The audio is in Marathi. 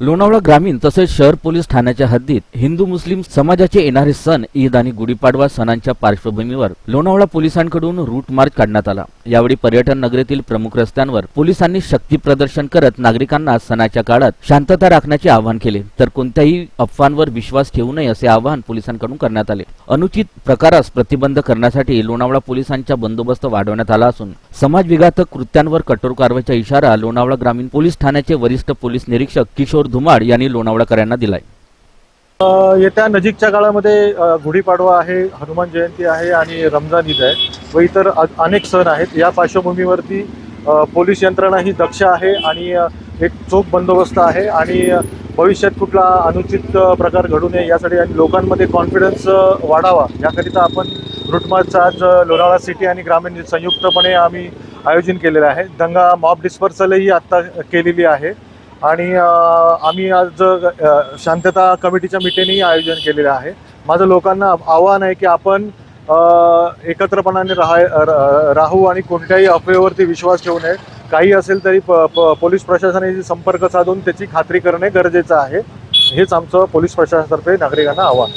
लोणावळा ग्रामीण तसेच शहर पोलीस ठाण्याच्या हद्दीत हिंदू मुस्लिम समाजाचे येणारे सण ईद आणि गुढीपाडवा सणांच्या पार्श्वभूमीवर लोणावळा पोलिसांकडून रूट मार्च काढण्यात आला. यावेळी पर्यटन नगरीतील प्रमुख रस्त्यांवर पोलिसांनी शक्ती प्रदर्शन करत नागरिकांना सणाच्या काळात शांतता राखण्याचे आवाहन केले. तर कोणत्याही अफवांवर विश्वास ठेवू नये असे आवाहन पोलिसांकडून करण्यात आले. अनुचित प्रकारास प्रतिबंध करण्यासाठी लोणावळा पोलिसांचा बंदोबस्त वाढवण्यात आला असून समाजविघातक कृत्यांवर कठोर कारवाईचा इशारा लोणावळा ग्रामीण पोलीस ठाण्याचे वरिष्ठ पोलीस निरीक्षक किशोर धुमाड यांनी लोणावळाकरांना दिलाय. येत्या नजीकच्या काळामध्ये गुढीपाडवा आहे हनुमान जयंती आहे आणि रमजान ईद आहे व इतर अनेक सण आहेत. या पार्श्वभूमीवरती पोलीस यंत्रणा ही दक्ष आहे आणि एक चोख बंदोबस्त आहे आणि भविष्यात कुठला अनुचित प्रकार घडू नये यासाठी आणि लोकांमध्ये कॉन्फिडन्स वाढावा याकरिता आपण रूटमार्चचं आज लोणावळा सिटी आणि ग्रामीण संयुक्तपणे आम्ही आयोजन केलेलं आहे. दंगा मॉब डिस्पर्सलही आत्ता केलेली आहे आणि आम्ही आज शांतता कमिटीच्या मिटिंगही आयोजन केलेलं आहे. माझं लोकांना आव्हान आहे की आपण एकत्रपणाने राहा र- राहू आणि कोणत्याही अफवेवरती विश्वास ठेवू नये. काही असेल तरी प प- पोलीस प्रशासनाशी संपर्क साधून त्याची खात्री करणे गरजेचं आहे. हेच आमचं पोलीस प्रशासनातर्फे नागरिकांना आव्हान.